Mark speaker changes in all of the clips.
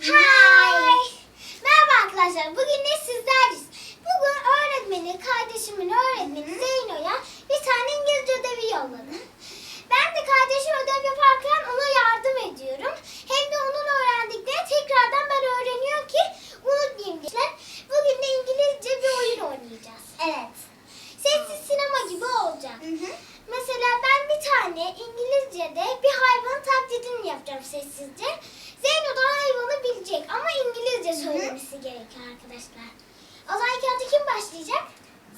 Speaker 1: Hi. Merhaba arkadaşlar. Bugün de sizlerleyiz. Bugün öğretmeni, kardeşimin öğretmeni Zeyno'ya bir tane İngilizce ödevi yolladı. Ben de kardeşim ödev yaparken ona yardım ediyorum. Hem de onun öğrendiklerini tekrardan ben öğreniyorum ki unutmayayım diye. Bugün de İngilizce bir oyun oynayacağız. Evet. Sessiz sinema gibi olacak. Mesela ben bir tane İngilizce'de bir hayvanın taklidini yapacağım sessizce. Ama İngilizce söylemesi gerekiyor arkadaşlar. O zaman ilk önce kim başlayacak?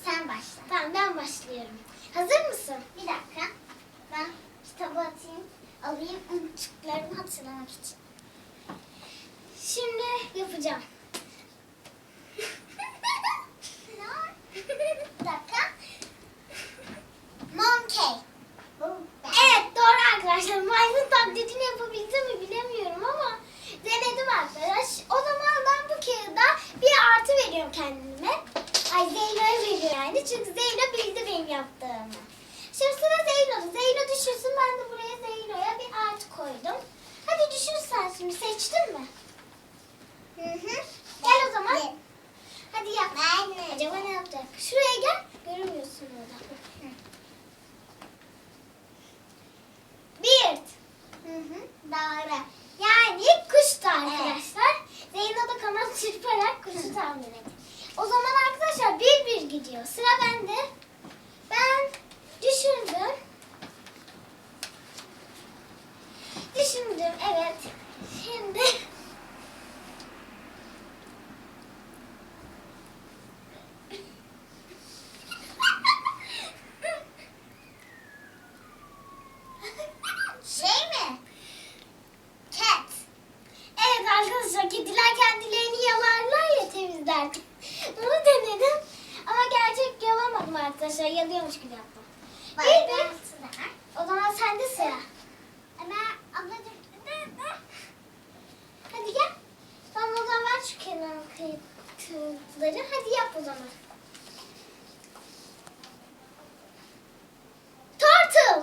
Speaker 1: Sen başla. Tamam ben başlıyorum. Hazır mısın? Bir dakika. Ben kitabı atayım. Alayım unuttuklarımı hatırlamak için. Şimdi yapacağım. bir dakika. Monkey. Evet doğru arkadaşlar. Maymun taklidini yapabildim mi bilemiyorum ama denedim arkadaş. O zaman ben bu kağıda bir artı veriyorum kendime. Ay Zeyno'ya veriyorum yani. Çünkü Zeyno bildi benim yaptığımı. Şimdi sıra Zeyno'da. Zeyno düşürsün. Ben de buraya Zeyno'ya bir artı koydum. Hadi düşür sen şimdi. Seçtin mi? Hı hı. Gel o zaman. Hadi yap. Acaba ne yapacak? Şuraya gel. Görünmüyorsun orada. Bir. Hı hı. Doğru. Yani kuştu arkadaşlar. Zeyno da kanat çırparak kuşu tahmin etti. O zaman arkadaşlar bir bir gidiyor. Sıra bende. Ben düşündüm. Düşündüm evet. Şimdi şey mi? Cat. Evet arkadaşlar kediler kendilerini yalarlar ya temizler. Bunu denedim ama gerçek yalamadım arkadaşlar. Yalıyormuş gibi yaptım. Bir de o zaman sende sıra. Ama ablacığım Hadi gel. Tamam o zaman ver şu kenar kıyıtları. Hadi yap o zaman. Turtle.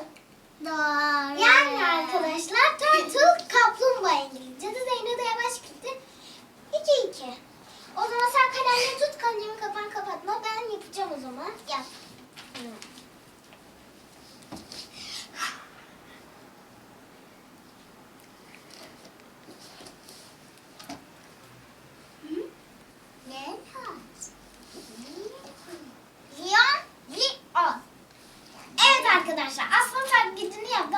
Speaker 2: Doğru.
Speaker 1: Yani arkadaşlar turtle kaplumbağa İngilizce'de Zeynep de yavaş gitti. 2 2. O zaman sen kalemle tut kalemi kapan kapatma. Ben yapacağım o zaman. Yap.
Speaker 2: Ne?
Speaker 1: Leon, Leon. Evet arkadaşlar aslan taklidini yaptı.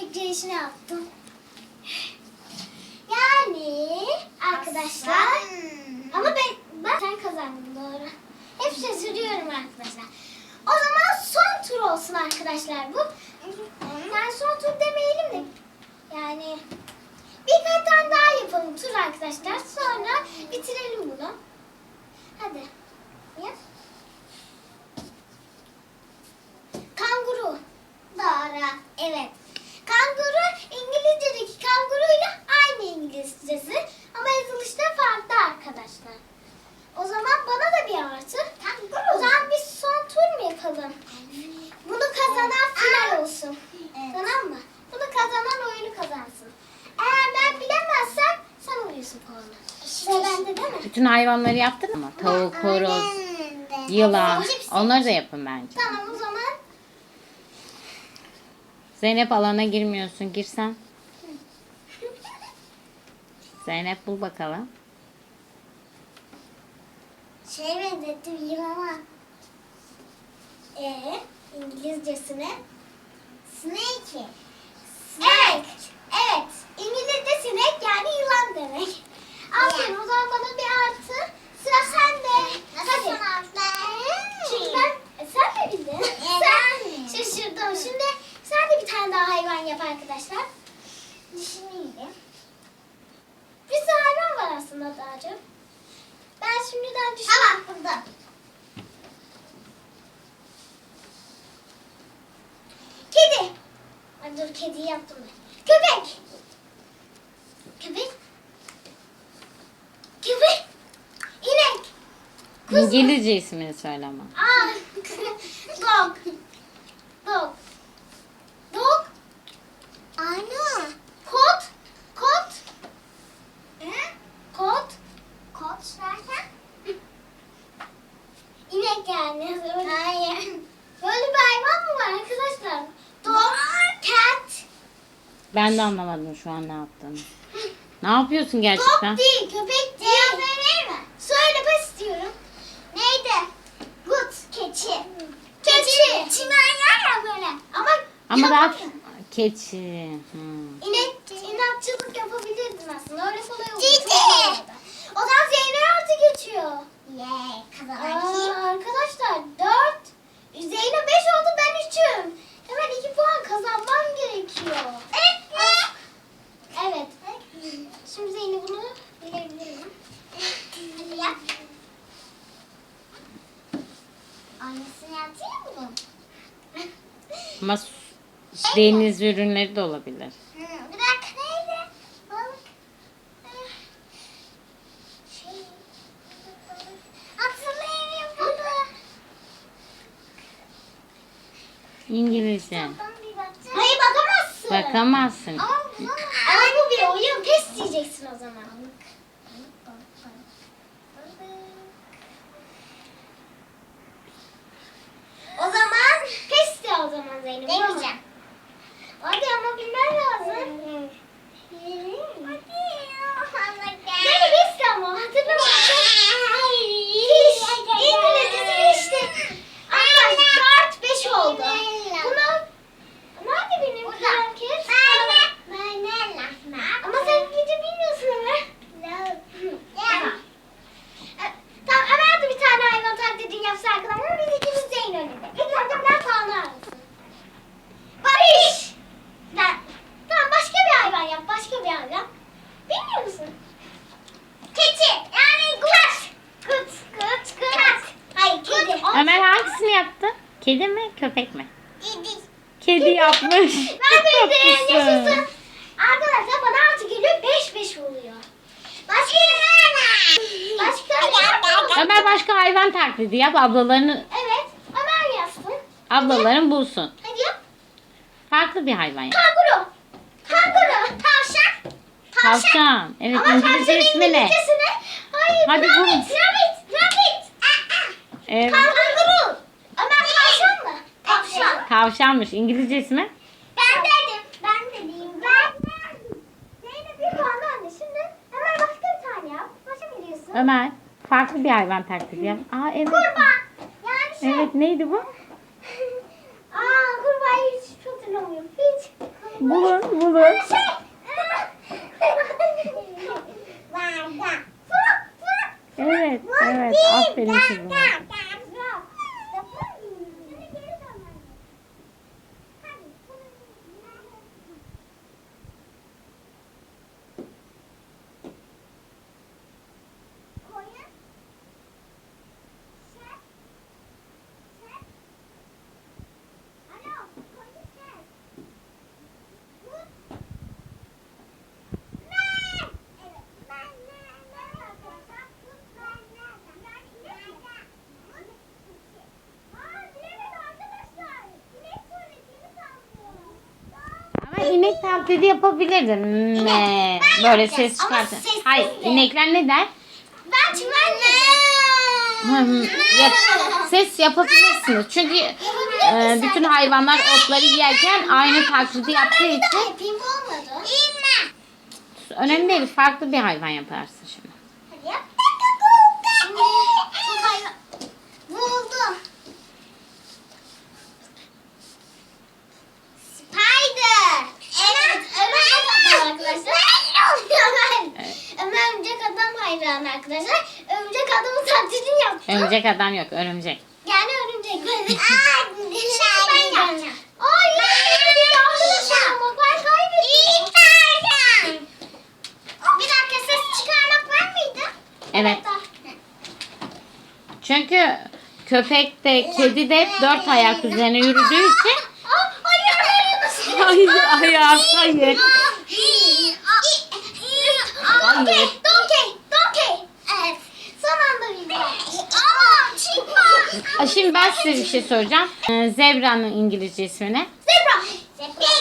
Speaker 1: Aslanın kökleyişini yaptım. Yani arkadaşlar ama ben, ben sen kazandın doğru. Hep şaşırıyorum arkadaşlar. O zaman son tur olsun arkadaşlar bu. Yani son tur demeyelim de yani birkaç tane daha yapalım tur arkadaşlar. Sonra bitirelim bunu. Hadi. Yap. Kanguru. Doğru. Evet. Kanguru İngilizce'deki kanguruyla aynı İngilizcesi ama yazılışta farklı arkadaşlar. O zaman bana da bir artı. O zaman biz son tur mu yapalım? Bunu kazanan final olsun. Tamam mı? Bunu kazanan oyunu kazansın. Eğer ben bilemezsem sen alıyorsun puanı. Sıra bende değil mi?
Speaker 3: Bütün hayvanları yaptın mı? Tavuk, horoz, yılan. Onları da yapın bence.
Speaker 1: Tamam o zaman
Speaker 3: Zeynep alana girmiyorsun. Girsen. Zeynep bul bakalım.
Speaker 1: şey benzettim yılana. Ee, İngilizcesine? Snake. Evet. Evet. Dur kedi yaptım ben. Köpek! Köpek! Köpek! İnek! Kuzu.
Speaker 3: İngilizce ismini söyle ama.
Speaker 1: Aa! Dog! Dog! Dog! Ana! Kot! Kot! Hı? Kot! Kot derken? İnek yani.
Speaker 3: Ben de anlamadım şu an ne yaptığını. Ne yapıyorsun gerçekten?
Speaker 1: Top değil, köpek değil. Cevap verir mi? Söyle ben istiyorum. Neydi? Gut, keçi. Keçi. Çimenler ya böyle. Ama
Speaker 3: Ama daha keçi. Hmm.
Speaker 1: İnek, inatçılık yapabilirdin aslında. Öyle kolay olur.
Speaker 2: Cici.
Speaker 1: Çok kolay oldu. O zaman Zeynep artı geçiyor.
Speaker 2: Yay.
Speaker 1: Aa,
Speaker 2: Kazanan
Speaker 1: arkadaşlar 4. Zeynep 5 oldu ben 3'üm. Hemen 2 puan kazanmam gerekiyor. Evet. Evet. Şimdi Zeynep bunu bilebilirim.
Speaker 2: Hadi yap. Aynısını yapayım mı?
Speaker 3: Ama su- deniz ürünleri de olabilir.
Speaker 2: Hı, bir dakika neydi? Balık. Eh, Şey. Hatırlayamıyorum bunu.
Speaker 3: İngilizce.
Speaker 2: Ben bir bakacağım.
Speaker 1: Hayır bakamazsın.
Speaker 3: Bakamazsın.
Speaker 2: Ama bulamam.
Speaker 1: Ama bu bir oyun. Pes diyeceksin o zaman.
Speaker 2: Balık. Balık, balık, balık. Balık.
Speaker 1: O zaman pes de o zaman Zeynep.
Speaker 2: Demeyeceğim.
Speaker 1: Hadi ama bilmen lazım.
Speaker 2: Hadi.
Speaker 1: Zeynep pes de ama hatırlamadın. Fiş. İngilizce işte. Arkadaşlar 4 5 oldu. Buna Nerede benim krem kes? Ama sen İngilizce bilmiyorsun Ömer. Tamam. E, Tamam Ömer de bir tane hayvan taklidini yapsa arkadaşlar biz ikimiz Zeyn önünde. İlk önce ben puanı arasın. Barış. Ben. Tamam başka bir hayvan yap. Başka bir hayvan. Bilmiyor musun? Keçi. Yani kurt. Kurt. Kurt. Kurt. Hayır kedi.
Speaker 3: Ömer hangisini yaptı? Kedi mi köpek mi? Kedi yapmış.
Speaker 1: Ben bildim. Yaşasın. Arkadaşlar bana artı geliyor 5-5 oluyor. Başka Başka
Speaker 3: Ömer başka hayvan taklidi yap. Ablalarını
Speaker 1: Evet. Ömer yazsın.
Speaker 3: ablaların bulsun.
Speaker 1: Hadi yap.
Speaker 3: Farklı bir hayvan yap.
Speaker 1: Kanguru. Kanguru. Tavşan.
Speaker 3: Tavşan. Evet
Speaker 1: Ama
Speaker 3: İngilizce
Speaker 1: tavşanın
Speaker 3: ismi ne?
Speaker 1: İngilizcesi ne? Hayır.
Speaker 3: Hadi
Speaker 1: rabbit,
Speaker 3: bul.
Speaker 1: Rabbit. Rabbit.
Speaker 3: Evet.
Speaker 1: Kanguru. Ömer tavşan mı? Tavşan.
Speaker 3: Tavşanmış. İngilizce ismi?
Speaker 1: Ben dedim. Ben dedim. Ben. Zeynep bir puan önde. Şimdi Ömer başka bir tane yap. Başa mı diyorsun?
Speaker 3: Ömer farklı bir hayvan taklidi yap. Aa evet.
Speaker 1: Kurbağa. Yani şey.
Speaker 3: Evet neydi bu?
Speaker 1: Aa kurbağayı hiç hatırlamıyorum. Hiç.
Speaker 3: Bulun bulun.
Speaker 1: Şey.
Speaker 3: Evet evet aferin kızım. Ama inek taklidi yapabilirdin. Ne? Böyle ses çıkartın. Hayır inekler ne der?
Speaker 1: Ben
Speaker 3: hı. Yap, ses yapabilirsiniz. Çünkü e, bütün hayvanlar otları yerken aynı taklidi yaptığı için önemli değil. Farklı bir hayvan yaparsın şimdi.
Speaker 1: Hadi yap. Şimdi çok hayvan. Buldum. Spider. Evet. Örümcek adam arkadaşlar. Ömer. Ömer örümcek hayranı arkadaşlar. Örümcek adamın taklidini yaptı.
Speaker 3: Örümcek adam yok. Örümcek.
Speaker 1: Yani örümcek. Aa, ben yapacağım. Ay, arkadaşlar ama ben kaybettim. Bir dakika ses çıkarmak var mıydı?
Speaker 3: Evet. Çünkü köpek de kedi de hep dört ayak üzerine yürüdüğü için
Speaker 1: hayır, hayır?
Speaker 3: Hayır, hayır, hayır. Hayır.
Speaker 1: Donkey, donkey, donkey. Evet. Son anda bildim. Aa, çıkma.
Speaker 3: Aa, Şimdi ben size bir şey soracağım. Ee, Zebra'nın İngilizce ismi ne?
Speaker 1: Zebra.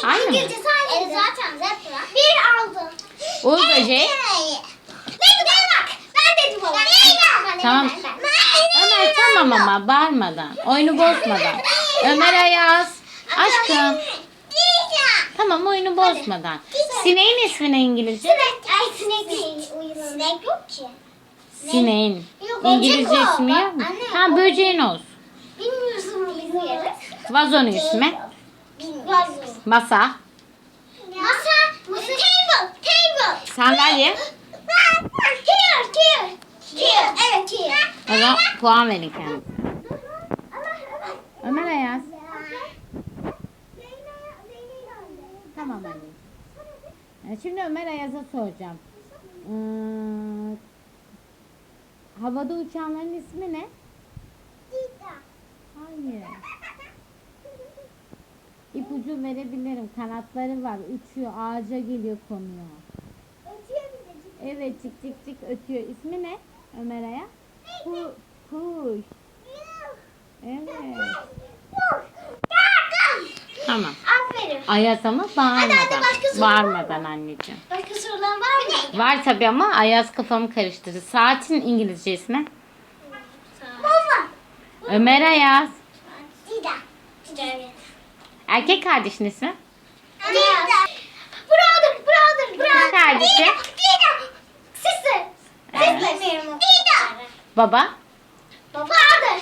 Speaker 3: Aynı mı?
Speaker 1: İngilizce sadece.
Speaker 2: Evet, zaten zebra.
Speaker 1: Bir aldım.
Speaker 3: Uğur böceği.
Speaker 1: Bak? Ben dedim ona.
Speaker 3: Tamam. Ömer tamam ama bağırmadan. Oyunu bozmadan. Ömer Ayaz. Aşkım. Tamam oyunu bozmadan. Sineğin ismi ne İngilizce?
Speaker 1: Sinek. Ay sinek değil.
Speaker 2: Sinek yok ki.
Speaker 3: Sineğin. İngilizce ismi yok mu? Ha böceğin olsun.
Speaker 1: Bilmiyorsun bilmiyoruz.
Speaker 3: Vazonun ismi?
Speaker 1: Bilmiyoruz.
Speaker 3: Masa.
Speaker 1: Masa. Masa. Table. Table.
Speaker 3: Sandalye.
Speaker 1: Here. Here. Here. Evet here.
Speaker 3: O zaman puan verin kendinize. Ömer Ayaz. Tamam anne. Şimdi Ömer Ayaz'a soracağım. Ee, havada uçanların ismi ne? Hayır. İpucu verebilirim. Kanatları var. Uçuyor. Ağaca geliyor konuyor. Evet çık çık çık ötüyor. İsmi ne? Ömer Ayaz? Ku, kuş. Evet. Tamam.
Speaker 1: Aferin.
Speaker 3: Ayaz ama
Speaker 1: Hadi,
Speaker 3: bağırmadan.
Speaker 1: hadi, başka soru var mı?
Speaker 3: Bağırmadan anneciğim.
Speaker 1: Başka sorular var mı?
Speaker 3: Var tabii ama Ayaz kafamı karıştırdı. Saatin İngilizce ismi?
Speaker 1: Baba.
Speaker 3: Ömer Ayaz.
Speaker 1: Evet.
Speaker 3: Erkek kardeşin ismi?
Speaker 1: Dida. Brother, brother, brother.
Speaker 3: Kardeşi.
Speaker 1: Dida, Dida. Sister.
Speaker 3: Evet.
Speaker 1: Sister. Dida.
Speaker 3: Baba?
Speaker 1: Father.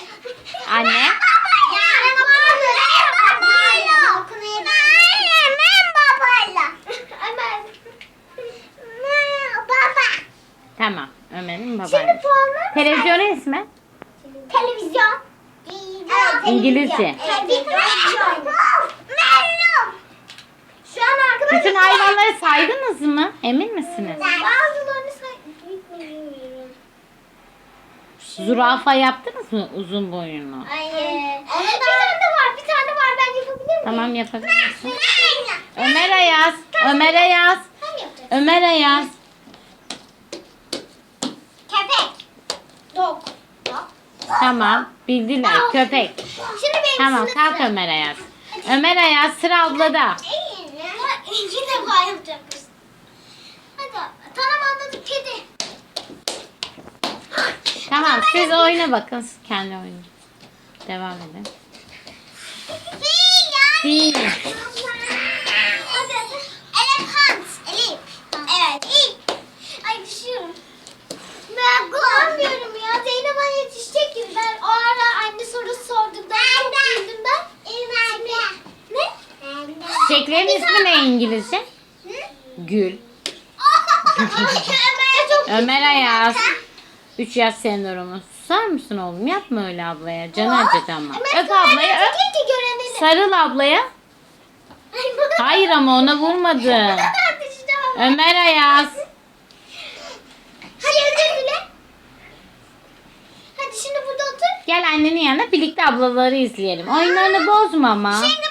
Speaker 3: Anne?
Speaker 1: Baba.
Speaker 3: Tamam. Ömer'in
Speaker 1: Şimdi
Speaker 3: babası.
Speaker 1: puanlar.
Speaker 3: Televizyonun ismi?
Speaker 1: Televizyon.
Speaker 3: İngilizce.
Speaker 1: Şu an arkadaşlar.
Speaker 3: Bütün hayvanları saydınız mı? Emin misiniz?
Speaker 1: Bazılarını sayıyorum.
Speaker 3: Zürafa yaptınız mı uzun boyunlu?
Speaker 1: Hayır. Bir tane var. Bir tane var. Ben yapabilir miyim?
Speaker 3: Tamam yapabilirsin. Ömer Ayaz. Ömer Ayaz.
Speaker 1: Ben yapacağım.
Speaker 3: Ömer Ayaz.
Speaker 1: Köpek. Dog.
Speaker 3: Tamam. Bildiler. Köpek.
Speaker 1: Şimdi benim
Speaker 3: Tamam kalk. Ömer Ayaz. Ömer Ayaz sıra ablada.
Speaker 1: İki defa yapacakmış. Hadi. Tamam anladım. Kedi.
Speaker 3: Tamam siz oyuna bakın. Siz kendi oyunu. Devam edin. Fil.
Speaker 1: Hadi hadi. Elephant. Elif. Evet. İlk. Ay düşüyorum. Ben kullanmıyorum ya. Zeynep bana yetişecek gibi. Ben o ara anne sorusu sordum. Ben çok güldüm ben. Şimdi- Ne?
Speaker 3: Çiçeklerin İngilizce? Gül.
Speaker 1: Ömer
Speaker 3: Ayaz. 3 yaş sendromu. Susar mısın oğlum? Yapma öyle ablaya. Canı acıdı ama. Öp ablayı öp. Sarıl ablaya. Hayır ama ona vurmadın.
Speaker 1: Düşeceğim.
Speaker 3: Ömer Ayaz.
Speaker 1: Hadi özür dile. Hadi şimdi burada otur.
Speaker 3: Gel annenin yanına birlikte ablaları izleyelim. Oyunlarını bozma ama.
Speaker 1: Şimdi